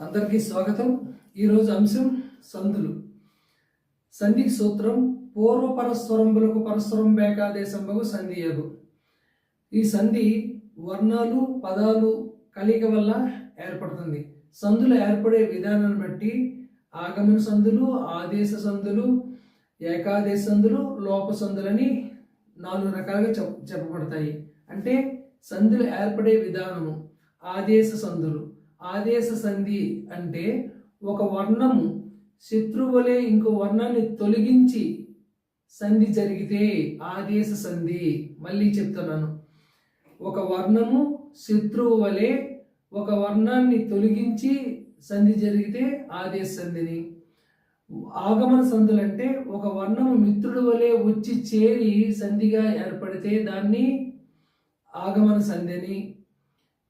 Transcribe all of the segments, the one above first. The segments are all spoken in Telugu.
అందరికీ స్వాగతం. ఈరోజు అంశం సందులు. సంధి సూత్రం పూర్వ పరస్వరంబులకు పరస్వరం సంధి సంధియగు ఈ సంధి వర్ణాలు పదాలు కలిక వల్ల ఏర్పడుతుంది. సందులు ఏర్పడే విధానాన్ని బట్టి ఆగమన సందులు ఆదేశ సందులు ఏకాదేశ సందులు లోప సందులని నాలుగు రకాలుగా చెప్ చెప్పబడతాయి. అంటే సంధులు ఏర్పడే విధానము ఆదేశ సందులు. ఆదేశ సంధి అంటే ఒక వర్ణము శత్రువులే ఇంకో వర్ణాన్ని తొలగించి సంధి జరిగితే ఆదేశ సంధి మళ్ళీ చెప్తున్నాను. ఒక వర్ణము శత్రువు వలె ఒక వర్ణాన్ని తొలగించి సంధి జరిగితే ఆదేశ సంధిని. ఆగమన సంధులు అంటే ఒక వర్ణము మిత్రుడు వలె వచ్చి చేరి సంధిగా ఏర్పడితే దాన్ని ఆగమన సంధిని.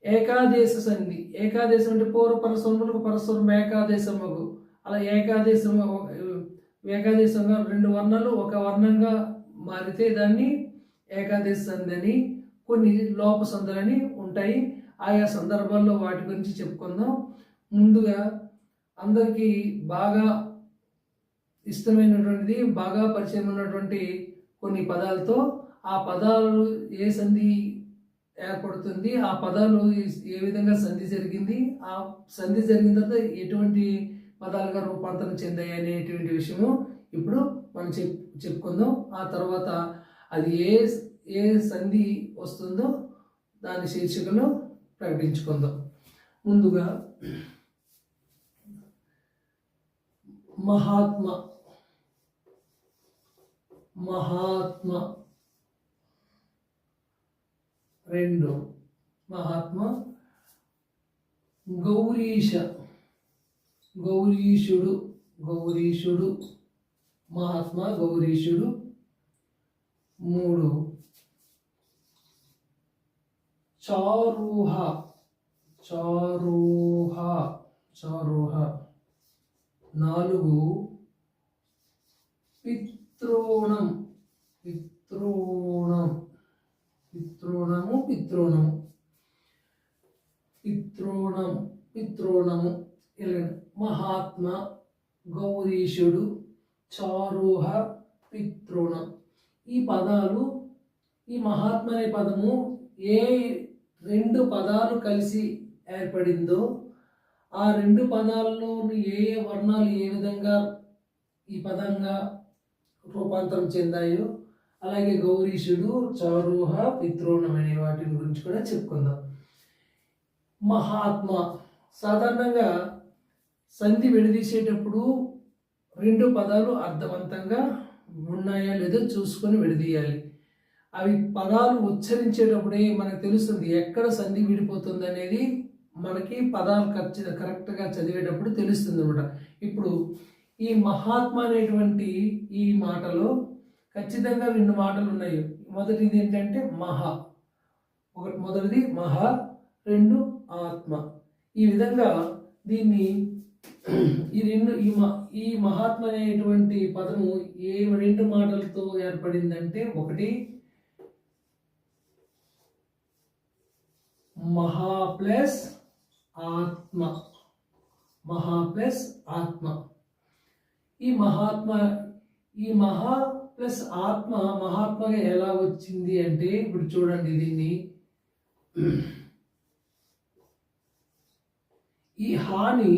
ఏకాదేశ సంధి ఏకాదేశం అంటే పూర్వ పరస్వరములకు పరస్వరం ఏకాదేశముకు అలా ఏకాదేశం ఏకాదేశంగా రెండు వర్ణాలు ఒక వర్ణంగా మారితే దాన్ని ఏకాదేశ సంధి అని కొన్ని లోప సంధులని ఉంటాయి. ఆయా సందర్భాల్లో వాటి గురించి చెప్పుకుందాం. ముందుగా అందరికీ బాగా ఇష్టమైనటువంటిది బాగా పరిచయం ఉన్నటువంటి కొన్ని పదాలతో ఆ పదాలు ఏ సంధి ఏర్పడుతుంది. ఆ పదాలు ఏ విధంగా సంధి జరిగింది? ఆ సంధి జరిగిన తర్వాత ఎటువంటి పదాలుగా రూపాంతరం చెందాయి అనేటువంటి విషయము ఇప్పుడు మనం చెప్ చెప్పుకుందాం. ఆ తర్వాత అది ఏ ఏ సంధి వస్తుందో దాని శీర్షికలో ప్రకటించుకుందాం. ముందుగా మహాత్మ మహాత్మ రెండు. మహాత్మ గౌరీశ. గౌరీశుడు గౌరీశుడు. మహాత్మ గౌరీశుడు. మూడు. చారుహ. చారుహ. చారుహ. నాలుగు. పిత్రోణం. పిత్రోణం. పిత్రోణము పిత్రోణము. పిత్రోణం పిత్రోణము. మహాత్మ గౌరీశుడు చారుహ పిత్రోణం. ఈ పదాలు ఈ మహాత్మ అనే పదము ఏ రెండు పదాలు కలిసి ఏర్పడిందో ఆ రెండు పదాల్లోని ఏ ఏ వర్ణాలు ఏ విధంగా ఈ పదంగా రూపాంతరం చెందాయో అలాగే గౌరీషుడు చారుహ పిత్రోణం అనే వాటి గురించి కూడా చెప్పుకుందాం. మహాత్మ సాధారణంగా సంధి విడదీసేటప్పుడు రెండు పదాలు అర్థవంతంగా ఉన్నాయా లేదో చూసుకొని విడదీయాలి. అవి పదాలు ఉచ్చరించేటప్పుడే మనకు తెలుస్తుంది ఎక్కడ సంధి విడిపోతుంది అనేది మనకి పదాలు ఖర్చు కరెక్ట్గా చదివేటప్పుడు తెలుస్తుంది అనమాట ఇప్పుడు ఈ మహాత్మ అనేటువంటి ఈ మాటలో ఖచ్చితంగా రెండు మాటలు ఉన్నాయి మొదటిది ఏంటంటే మహా. ఒకటి మొదటిది మహా రెండు ఆత్మ. ఈ విధంగా దీన్ని ఈ రెండు ఈ మ ఈ మహాత్మ అనేటువంటి పదము ఏ రెండు మాటలతో ఏర్పడిందంటే ఒకటి మహా ప్లస్ ఆత్మ. మహా ప్లస్ ఆత్మ. ఈ మహాత్మ ఈ మహా ప్లస్ ఆత్మ మహాత్మగా ఎలా వచ్చింది అంటే ఇప్పుడు చూడండి దీన్ని. ఈ హాని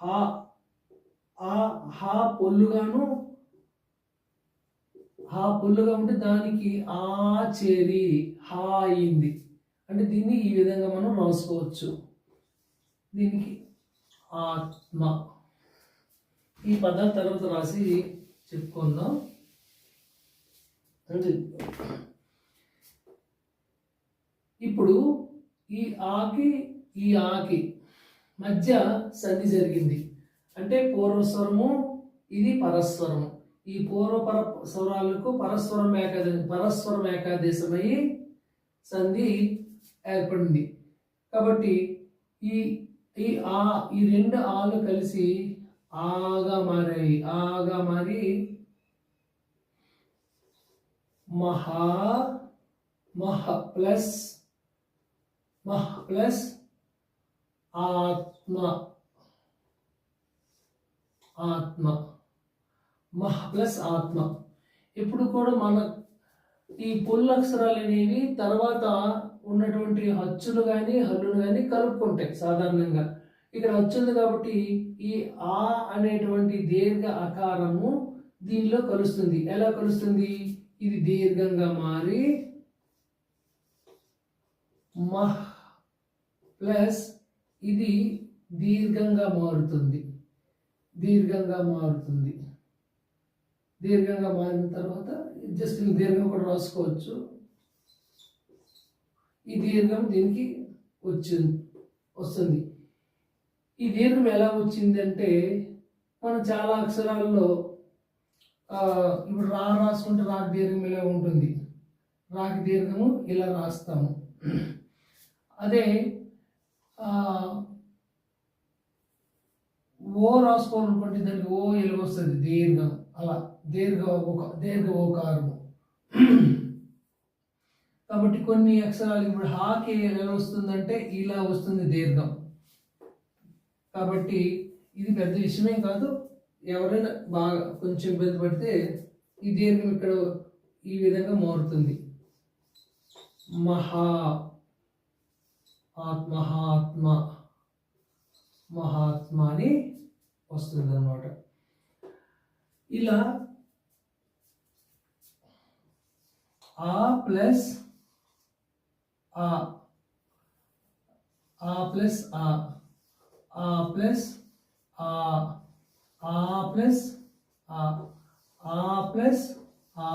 హా హా పొల్లుగాను హా పొల్లుగా ఉంటే దానికి ఆ చేరి హా అయింది. అంటే దీన్ని ఈ విధంగా మనం రాసుకోవచ్చు. దీనికి ఆత్మ. ఈ పదాలు తర్వాత రాసి చెప్పుకుందాం. అంటే ఇప్పుడు ఈ ఆకి ఈ ఆకి మధ్య సంధి జరిగింది. అంటే పూర్వస్వరము ఇది పరస్వరము. ఈ పూర్వపర స్వరాలకు పరస్వరం ఏకాదే పరస్వరం ఏకాదేశమై సంధి ఏర్పడింది. కాబట్టి ఈ ఈ ఆ ఈ రెండు ఆలు కలిసి ఆగా మారాయి ఆగా మారి మహా మహ ప్లస్ మహ ప్లస్ ఆత్మ. ఆత్మ. మహ ప్లస్ ఆత్మ. ఇప్పుడు కూడా మన ఈ పొల్లు అక్షరాలు అనేవి తర్వాత ఉన్నటువంటి హచ్చులు కానీ హల్లులు కానీ కలుపుకుంటాయి సాధారణంగా. ఇక్కడ వచ్చింది కాబట్టి ఈ ఆ అనేటువంటి దీర్ఘ ఆకారము దీనిలో కలుస్తుంది. ఎలా కలుస్తుంది? ఇది దీర్ఘంగా మారి మహ్ ప్లస్ ఇది దీర్ఘంగా మారుతుంది. దీర్ఘంగా మారుతుంది. దీర్ఘంగా మారిన తర్వాత జస్ట్ దీర్ఘం కూడా రాసుకోవచ్చు. ఈ దీర్ఘం దీనికి వచ్చింది వస్తుంది. ఈ దీర్ఘం ఎలా వచ్చిందంటే మనం చాలా అక్షరాల్లో ఇప్పుడు రా రాసుకుంటే రాకి దీర్ఘం ఇలా ఉంటుంది. రాకి దీర్ఘము ఇలా రాస్తాము. అదే ఓ రాసుకోవాలనుకుంటే దానికి ఓ ఇలా వస్తుంది దీర్ఘం. అలా దీర్ఘ ఒక దీర్ఘ ఓకారము. కాబట్టి కొన్ని అక్షరాలు ఇప్పుడు హాకి ఎలా వస్తుందంటే ఇలా వస్తుంది దీర్ఘం. కాబట్టి ఇది పెద్ద విషయమేం కాదు. ఎవరైనా బాగా కొంచెం ఇబ్బంది పడితే ఈ దీర్ఘం ఇక్కడ ఈ విధంగా మారుతుంది. మహా ఆత్మహాత్మ మహాత్మ అని వస్తుంది అనమాట ఇలా ఆ ప్లస్ ఆ ఆ ప్లస్ ఆ ఆ ప్లస్ ఆ ఆ ప్లస్ ఆ ఆ ప్లస్ ఆ.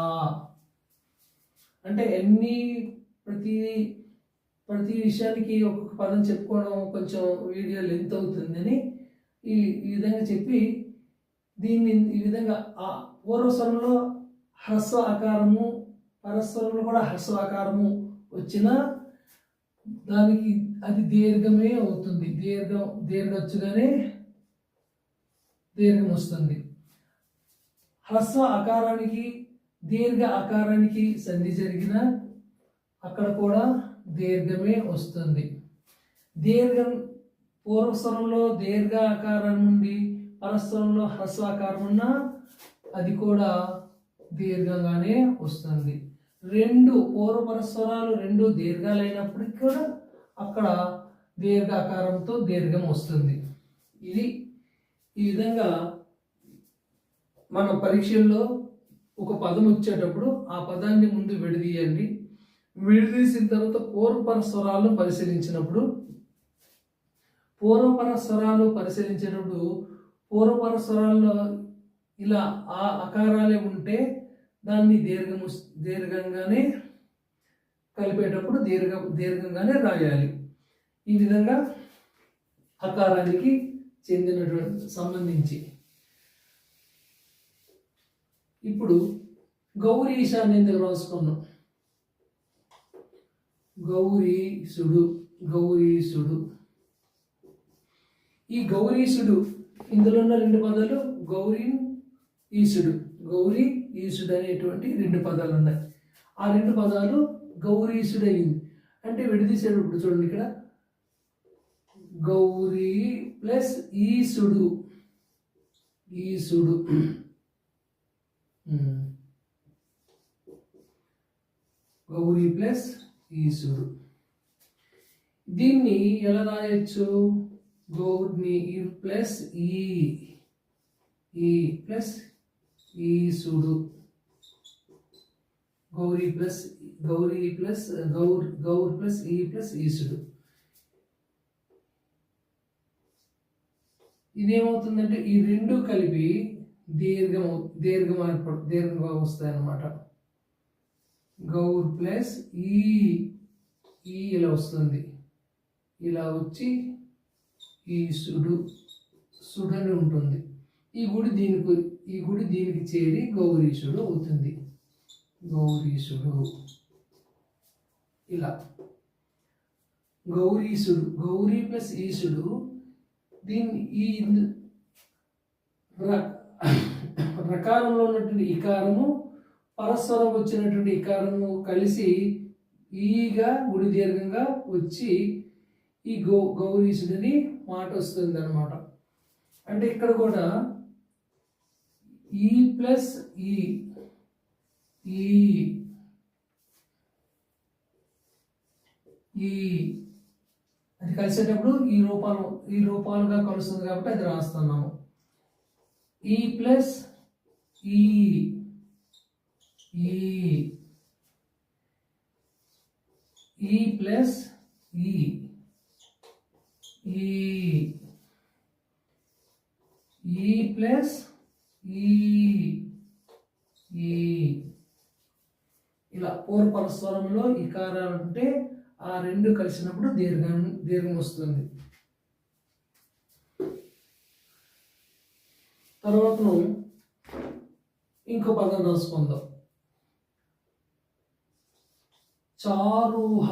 అంటే ఎన్ని ప్రతి ప్రతి విషయానికి ఒక్కొక్క పదం చెప్పుకోవడం కొంచెం వీడియో లెంత్ అవుతుందని ఈ ఈ విధంగా చెప్పి దీన్ని ఈ విధంగా ఆ పూర్వస్వరంలో హ్రస్వ ఆకారము పరస్వరంలో కూడా హ్రస్వ ఆకారము వచ్చిన దానికి అది దీర్ఘమే అవుతుంది. దీర్ఘం దీర్ఘచ్చుగానే దీర్ఘం వస్తుంది. హ్రస్వ ఆకారానికి దీర్ఘ ఆకారానికి సంధి జరిగిన అక్కడ కూడా దీర్ఘమే వస్తుంది. దీర్ఘం పూర్వస్వరంలో దీర్ఘ ఆకారం నుండి పరస్వరంలో హ్రస్వాకారం ఉన్న అది కూడా దీర్ఘంగానే వస్తుంది. రెండు పూర్వపరస్వరాలు రెండు దీర్ఘాలైనప్పటికీ కూడా అక్కడ దీర్ఘాకారంతో దీర్ఘం వస్తుంది. ఇది ఈ విధంగా మన పరీక్షల్లో ఒక పదం వచ్చేటప్పుడు ఆ పదాన్ని ముందు విడదీయండి. విడదీసిన తర్వాత పూర్వపర స్వరాలను పరిశీలించినప్పుడు పూర్వపర స్వరాలు పరిశీలించినప్పుడు పూర్వపర స్వరాల్లో ఇలా ఆ అకారాలే ఉంటే దాన్ని దీర్ఘము దీర్ఘంగానే కలిపేటప్పుడు దీర్ఘ దీర్ఘంగానే రాయాలి. ఈ విధంగా అకారానికి చెందినటువంటి సంబంధించి. ఇప్పుడు గౌరీ గౌరీశాన్ని దగ్గర రాసుకున్నాం. గౌరీసుడు గౌరీసుడు. ఈ గౌరీసుడు ఇందులో ఉన్న రెండు పదాలు గౌరీ ఈసుడు. గౌరీ ఈసుడు అనేటువంటి రెండు పదాలు ఉన్నాయి. ఆ రెండు పదాలు గౌరీసుడు అయింది అంటే విడదీశాడు ఇప్పుడు చూడండి ఇక్కడ. గౌరీ ప్లస్ ఈసుడు. ఈసుడు. గౌరీ ప్లస్ ఈసుడు. దీన్ని ఎలా రాయొచ్చు? గౌర్ని ఈ ప్లస్ ఈ. ఈ ప్లస్ ఈసుడు. గౌరీ ప్లస్ గౌరీ ప్లస్ గౌర్ గౌర్ ప్లస్ ఈ ప్లస్ ఈసుడు. ఇదేమవుతుందంటే ఈ రెండు కలిపి దీర్ఘం దీర్ఘం ఏర్పడు దీర్ఘంగా వస్తాయి అన్నమాట గౌర్ ప్లస్ ఈ ఈ ఇలా వస్తుంది. ఇలా వచ్చి ఈ సుడు సుడని ఉంటుంది. ఈ గుడి దీనికి ఈ గుడి దీనికి చేరి గౌరీశుడు అవుతుంది. గౌరీశుడు. ఇలా. గౌరీసుడు గౌరీ ప్లస్ ఈశుడు దీన్ని ఈ రకారంలో ఉన్నటువంటి ఇకారము పరస్పరం వచ్చినటువంటి ఇకారము కలిసి ఈగా గుడి దీర్ఘంగా వచ్చి ఈ గౌ గౌరీసుడని మాట వస్తుంది అనమాట అంటే ఇక్కడ కూడా ఈ ప్లస్ ఈ ఈ ఈ అది కలిసేటప్పుడు ఈ రూపాలు ఈ రూపాలుగా కలుస్తుంది కాబట్టి అది రాస్తున్నాము. ఈ ప్లస్ ఈ ఈ ఈ ప్లస్ ఈ ఈ ఈ ప్లస్ ఈ ఈ ఇలా పూర్వపరస్వరంలో ఇకారాలు ఉంటే ఆ రెండు కలిసినప్పుడు దీర్ఘం దీర్ఘం వస్తుంది. తర్వాత ఇంకో పదం రాసుకుందాం. చారూహ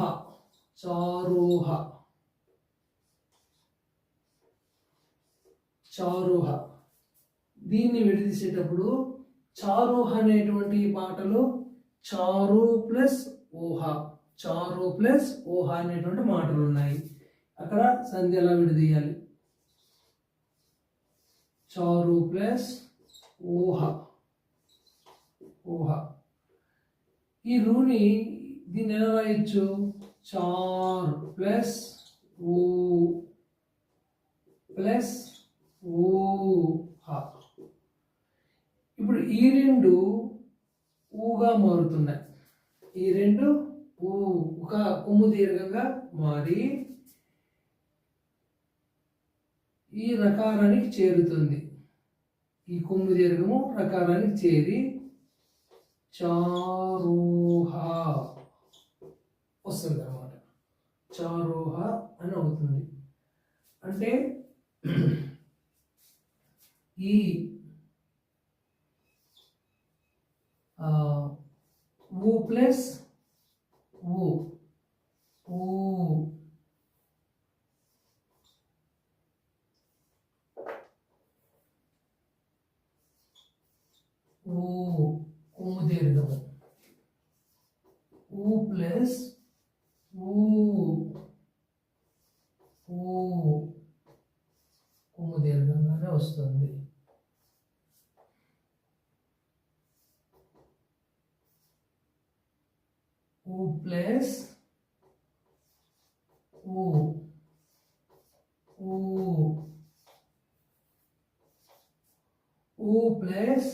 చారూహ. చారుహ. దీన్ని విడదీసేటప్పుడు చారుహ అనేటువంటి మాటలు చారు ప్లస్ ఊహ. చారు ప్లస్ ఊహ అనేటువంటి మాటలు ఉన్నాయి. అక్కడ సంధి ఎలా విడదీయాలి? చారు ప్లస్ ఊహ. ఊహ. ఈ రూని దీన్ని ఎలా రాయొచ్చు? చార్ ప్లస్ ఊ. ప్లస్ ఊహ. ఇప్పుడు ఈ రెండు ఊగా మారుతున్నాయి. ఈ రెండు ఊ ఒక కొమ్ము దీర్ఘంగా మారి ఈ రకారానికి చేరుతుంది. ఈ కొమ్ము దీర్ఘము రకారానికి చేరి చారోహ వస్తుంది అన్నమాట చారోహ అని అవుతుంది. అంటే ఈ ఆ, ఊ ప్లస్ ఊ. ఊ. ఊ. దీర్ఘము. ఊ ప్లస్ ఊ. ఊ దీర్ఘంగానే వస్తుంది. ఊ ప్లస్ ఊ ఊ ఊ ప్లస్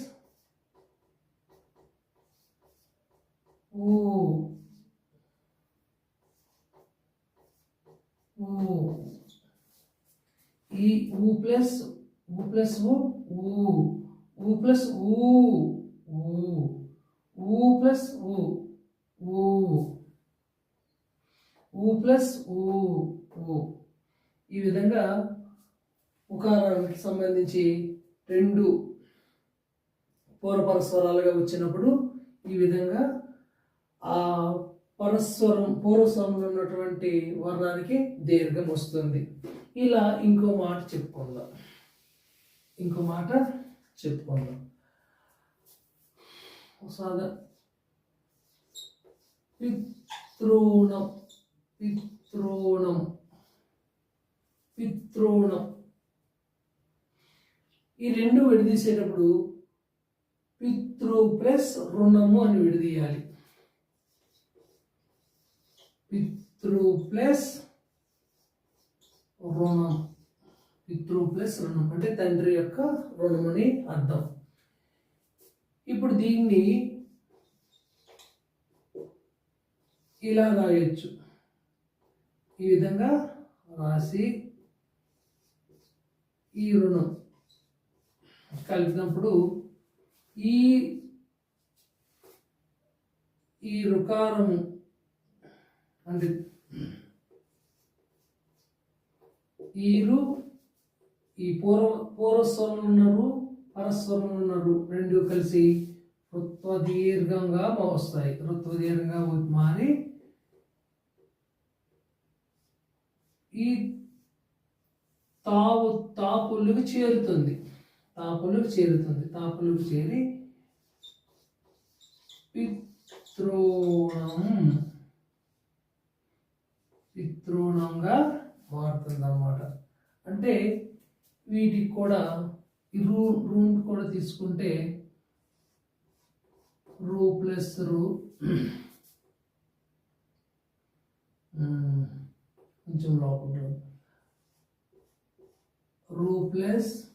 ఊ ఊ ఈ ఊ ప్లస్ ఊ ప్లస్ ఊ ఊ ఊ ప్లస్ ఊ ఊ ఊ ప్లస్ ఊ ఊ. ఊ ప్లస్ ఊ. ఊ. ఈ విధంగా ఉకారానికి సంబంధించి రెండు పూర్వపరస్వరాలుగా వచ్చినప్పుడు ఈ విధంగా ఆ పరస్వరం పూర్వస్వరంలో ఉన్నటువంటి వర్ణానికి దీర్ఘం వస్తుంది. ఇలా ఇంకో మాట చెప్పుకుందాం. ఇంకో మాట చెప్పుకుందాం. సాధారణ పితృణం పితృణం పితృణం. ఈ రెండు విడదీసేటప్పుడు పితృ ప్లస్ రుణము అని విడదీయాలి. పితృ ప్లస్ రుణం. పితృ ప్లస్ రుణం. అంటే తండ్రి యొక్క రుణం అని అర్థం. ఇప్పుడు దీన్ని ఇలా రాయొచ్చు. ఈ విధంగా రాసి ఈ రుణం కలిపినప్పుడు ఈ ఈ రుకారము అంటే ఈరు ఈ పూర్వ పూర్వస్వరంలో ఉన్నారు పరస్వరంలో ఉన్నారు రెండు కలిసి రుత్వ దీర్ఘంగా వస్తాయి. రుత్వ దీర్ఘంగా మారి ఈ తావు తాపులకు చేరుతుంది. తాపులకు చేరుతుంది. తాపులకు చేరి పితృణం పితృణంగా మారుతుంది అన్నమాట అంటే వీటికి కూడా ఈ రూ రూమ్ కూడా తీసుకుంటే రూ ప్లస్ రూ. కొంచెం లోపల రూ ప్లస్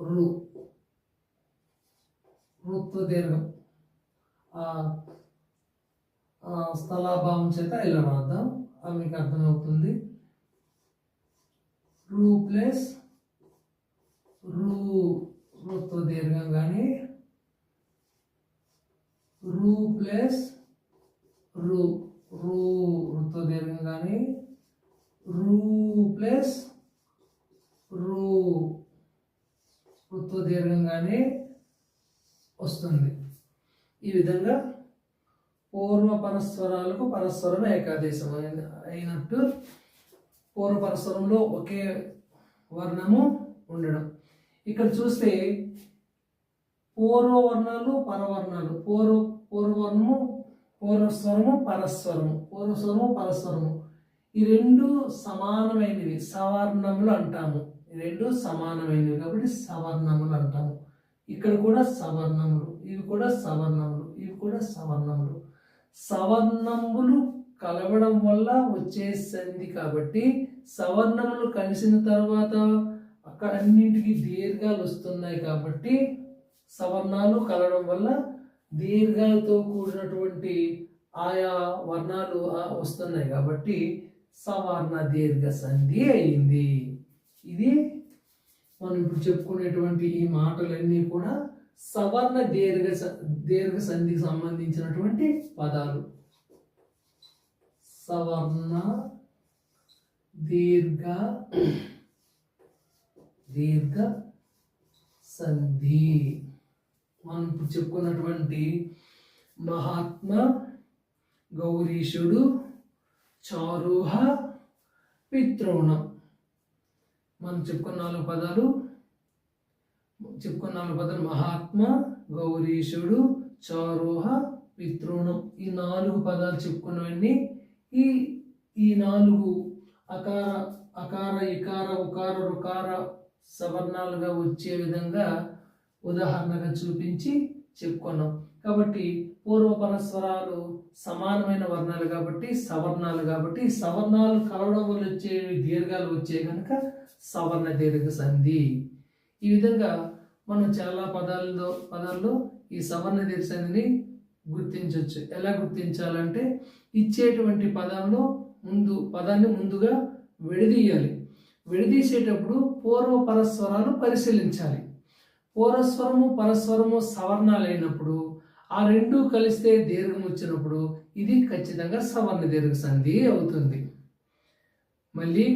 రు. రుత్వ దీర్ఘం. ఆ స్థలాభావం చేత ఇలా రాద్దాం. అవి మీకు అర్థమవుతుంది. రూ ప్లస్ రూ రుత్వ దీర్ఘం కానీ రూ ప్లస్ రూ. రూ రుత్వ దీర్ఘం కానీ రూ ప్లస్ రూ రుత్వ దీర్ఘంగానే వస్తుంది. ఈ విధంగా పూర్వ పరస్వరాలకు పరస్వరం ఏకాదేశం అయిన- అయినట్టు పూర్వ పరస్వరంలో ఒకే వర్ణము ఉండడం. ఇక్కడ చూస్తే పూర్వవర్ణాలు పరవర్ణాలు. పూర్వ పూర్వవర్ణము పూర్వస్వరము పరస్వరము. పూర్వస్వరము పరస్వరము. ఈ రెండు సమానమైనవి. సవర్ణములు అంటాము. ఈ రెండు సమానమైనవి. కాబట్టి సవర్ణములు అంటాము. ఇక్కడ కూడా సవర్ణములు ఇవి కూడా సవర్ణములు ఇవి కూడా సవర్ణములు. సవర్ణములు కలవడం వల్ల వచ్చే సంధి కాబట్టి సవర్ణములు కలిసిన తర్వాత అక్కడన్నింటికి దీర్ఘాలు వస్తున్నాయి కాబట్టి సవర్ణాలు కలవడం వల్ల దీర్ఘాలతో కూడినటువంటి ఆయా వర్ణాలు వస్తున్నాయి. కాబట్టి సవర్ణ దీర్ఘ సంధి అయింది. ఇది మనం ఇప్పుడు చెప్పుకునేటువంటి ఈ మాటలన్నీ కూడా సవర్ణ దీర్ఘ దీర్ఘ సంధికి సంబంధించినటువంటి పదాలు. సవర్ణ దీర్ఘ దీర్ఘ సంధి. మనం చెప్పుకున్నటువంటి మహాత్మ గౌరీశుడు చారుహ పిత్రోణం. మనం చెప్పుకున్న నాలుగు పదాలు చెప్పుకున్న నాలుగు పదాలు మహాత్మ గౌరీశుడు చారుహ పితృణం ఈ నాలుగు పదాలు చెప్పుకున్నవన్నీ ఈ ఈ నాలుగు అకార అకార ఇకార ఉకార రుకార సవర్ణాలుగా వచ్చే విధంగా ఉదాహరణగా చూపించి చెప్పుకున్నాం. కాబట్టి పూర్వ పరస్వరాలు సమానమైన వర్ణాలు కాబట్టి సవర్ణాలు కాబట్టి సవర్ణాలు కలవడం వల్ల వచ్చే దీర్ఘాలు వచ్చే కనుక సవర్ణ దీర్ఘ సంధి. ఈ విధంగా మనం చాలా పదాల్లో పదాల్లో ఈ సవర్ణ దీర్ఘ సంధిని గుర్తించవచ్చు ఎలా గుర్తించాలంటే ఇచ్చేటువంటి పదంలో ముందు పదాన్ని ముందుగా విడదీయాలి. విడదీసేటప్పుడు పూర్వ పరస్వరాలు పరిశీలించాలి. పూర్వస్వరము పరస్వరము సవర్ణాలైనప్పుడు అయినప్పుడు ఆ రెండు కలిస్తే దీర్ఘం వచ్చినప్పుడు ఇది ఖచ్చితంగా సవర్ణ దీర్ఘ సంధి అవుతుంది. మళ్ళీ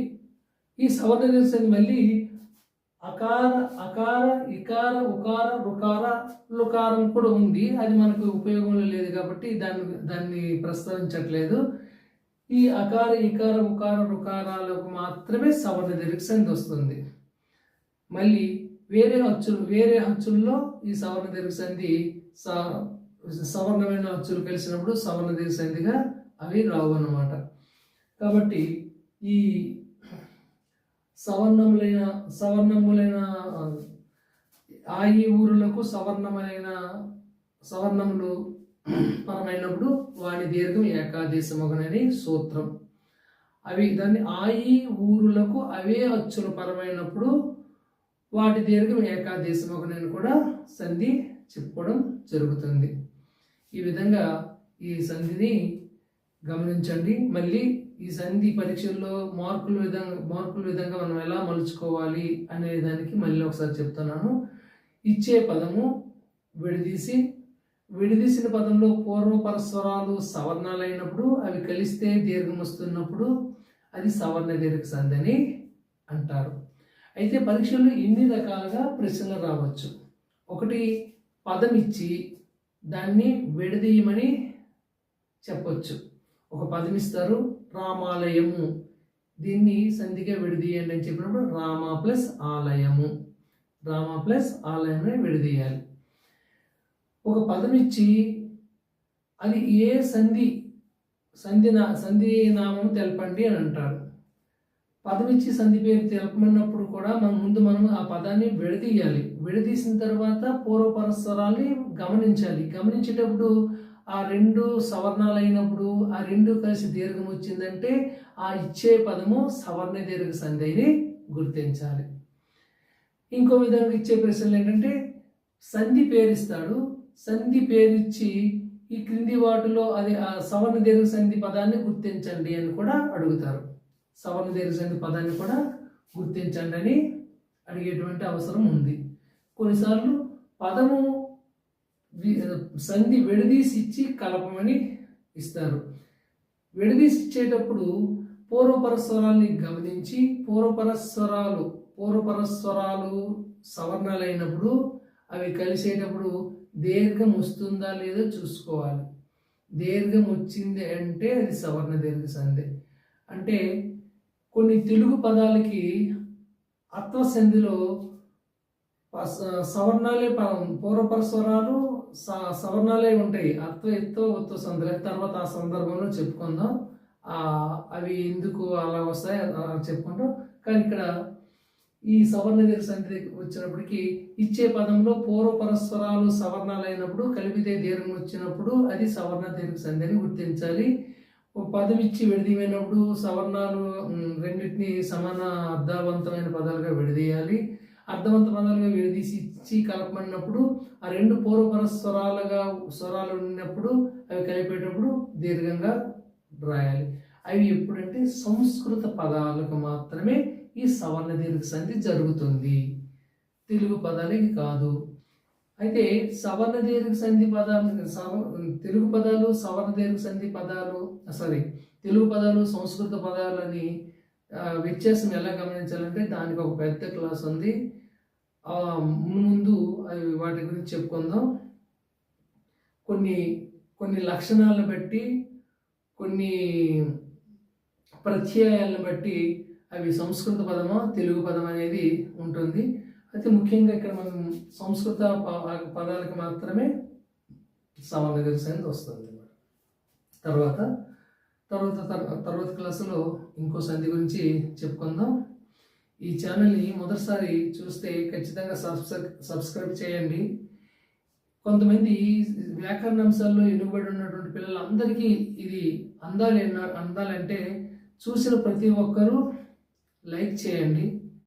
ఈ సవర్ణ దీర్ఘ సంధి మళ్ళీ అకార అకార ఇకార ఉకార రుకార లుకారం కూడా ఉంది. అది మనకు ఉపయోగంలో లేదు కాబట్టి దాన్ని దాన్ని ప్రస్తావించట్లేదు. ఈ అకార ఇకార ఉకార రుకారాలకు మాత్రమే సవర్ణ దీర్ఘ సంధి వస్తుంది. మళ్ళీ వేరే అచ్చులు వేరే అచ్చుల్లో ఈ సవర్ణ దీర్ఘ సంధి స- సవర్ణమైన అచ్చులు కలిసినప్పుడు సవర్ణ దీర్ఘ సంధిగా అవి రావు అన్నమాట కాబట్టి ఈ సవర్ణములైన సవర్ణములైన ఆ ఈ ఊరులకు సవర్ణమైన సవర్ణములు పరమైనప్పుడు వాని దీర్ఘం ఏకాదేశమగునని సూత్రం. అవి దాన్ని ఆ ఈ ఊరులకు అవే అచ్చులు పరమైనప్పుడు వాటి దీర్ఘం ఏకాదేశమగునని కూడా సంధి చెప్పుకోవడం జరుగుతుంది. ఈ విధంగా ఈ సంధిని గమనించండి. మళ్ళీ ఈ సంధి పరీక్షల్లో మార్కుల విధంగా మార్కుల విధంగా మనం ఎలా మలుచుకోవాలి అనే దానికి మళ్ళీ ఒకసారి చెప్తున్నాను. ఇచ్చే పదము విడదీసి విడదీసిన పదంలో పూర్వ పరస్వరాలు సవర్ణాలు అయినప్పుడు అవి కలిస్తే దీర్ఘం వస్తున్నప్పుడు అది సవర్ణ దీర్ఘ సంధి అని అంటారు. అయితే పరీక్షలు ఎన్ని రకాలుగా ప్రశ్నలు రావచ్చు. ఒకటి పదం ఇచ్చి దాన్ని విడదీయమని చెప్పొచ్చు. ఒక పదం ఇస్తారు రామాలయము. దీన్ని సంధిగా విడదీయండి అని చెప్పినప్పుడు రామ ప్లస్ ఆలయము. రామ ప్లస్ ఆలయమే విడదీయాలి. ఒక పదం ఇచ్చి అది ఏ సంధి సంధి నా సంధి నామం తెలపండి అని అంటాడు పదం ఇచ్చి సంధి పేరు తెలపమన్నప్పుడు కూడా మనం ముందు మనం ఆ పదాన్ని విడదీయాలి. విడదీసిన తర్వాత పూర్వపరస్వరాల్ని గమనించాలి. గమనించేటప్పుడు ఆ రెండు సవర్ణాలు అయినప్పుడు ఆ రెండు కలిసి దీర్ఘం వచ్చిందంటే ఆ ఇచ్చే పదము సవర్ణ దీర్ఘ సంధి అని గుర్తించాలి. ఇంకో విధంగా ఇచ్చే ప్రశ్నలు ఏంటంటే సంధి పేరిస్తాడు. సంధి పేరిచ్చి ఈ క్రింది వాటిలో అది ఆ సవర్ణ దీర్ఘ సంధి పదాన్ని గుర్తించండి అని కూడా అడుగుతారు. సవర్ణ దీర్ఘ సంధి పదాన్ని కూడా గుర్తించండి అని అడిగేటువంటి అవసరం ఉంది. కొన్నిసార్లు పదము సంధి విడదీసి ఇచ్చి కలపమని ఇస్తారు. విడదీసి ఇచ్చేటప్పుడు పూర్వపరస్వరాల్ని గమనించి పూర్వపరస్వరాలు పూర్వపరస్వరాలు సవర్ణాలైనప్పుడు అవి కలిసేటప్పుడు దీర్ఘం వస్తుందా లేదో చూసుకోవాలి. దీర్ఘం వచ్చింది అంటే అది సవర్ణ దీర్ఘ సంధి. అంటే కొన్ని తెలుగు పదాలకి అత్వసంధిలో సవర్ణాలే పూర్వపర పూర్వపరస్వరాలు స- సవర్ణాలే ఉంటాయి. అత్వ ఎత్తో ఉత్వ సంధులు. తర్వాత ఆ సందర్భంలో చెప్పుకుందాం. అవి ఎందుకు అలా వస్తాయి? అలా చెప్పుకుంటాం. కానీ ఇక్కడ ఈ సవర్ణ దీర్ఘ సంధి వచ్చినప్పటికీ ఇచ్చే పదంలో పూర్వపరస్వరాలు సవర్ణాలు అయినప్పుడు కలిపితే దీర్ఘం వచ్చినప్పుడు అది సవర్ణ దీర్ఘ సంధి అని గుర్తించాలి. ఓ పదం ఇచ్చి విడదీయమైనప్పుడు సవర్ణాలు రెండింటిని సమాన అర్థవంతమైన పదాలుగా విడదీయాలి. అర్థవంత పదాలుగా విడదీసి ఇచ్చి కలపమన్నప్పుడు ఆ రెండు పూర్వపర స్వరాలుగా స్వరాలు ఉన్నప్పుడు అవి కలిపేటప్పుడు దీర్ఘంగా రాయాలి. అవి ఎప్పుడంటే సంస్కృత పదాలకు మాత్రమే ఈ సవర్ణ దీర్ఘ సంధి జరుగుతుంది. తెలుగు పదాలకి కాదు. అయితే సవర్ణ దీర్ఘ సంధి పదాలు సవ- తెలుగు పదాలు సవర్ణ దీర్ఘ సంధి పదాలు సారీ తెలుగు పదాలు సంస్కృత పదాలు అని వ్యత్యాసం ఎలా గమనించాలంటే దానికి ఒక పెద్ద క్లాస్ ఉంది. ముందు అవి వాటి గురించి చెప్పుకుందాం. కొన్ని కొన్ని లక్షణాలను బట్టి కొన్ని ప్రత్యయాలను బట్టి అవి సంస్కృత పదమో తెలుగు పదం అనేది ఉంటుంది. అయితే ముఖ్యంగా ఇక్కడ మనం సంస్కృత పదాలకు మాత్రమే సవర్ణ దీర్ఘ వస్తుంది. తర్వాత తర్వాత తర్వాత క్లాసులో ఇంకో సంధి గురించి చెప్పుకుందాం. ఈ ఛానల్ని మొదటిసారి చూస్తే ఖచ్చితంగా సబ్స్క్రైబ్ సబ్స్క్రైబ్ చేయండి. కొంతమంది వ్యాకరణ అంశాల్లో ఎనుబడి ఉన్నటువంటి పిల్లలందరికీ ఇది అందాలి అందాలంటే చూసిన ప్రతి ఒక్కరూ లైక్ చేయండి.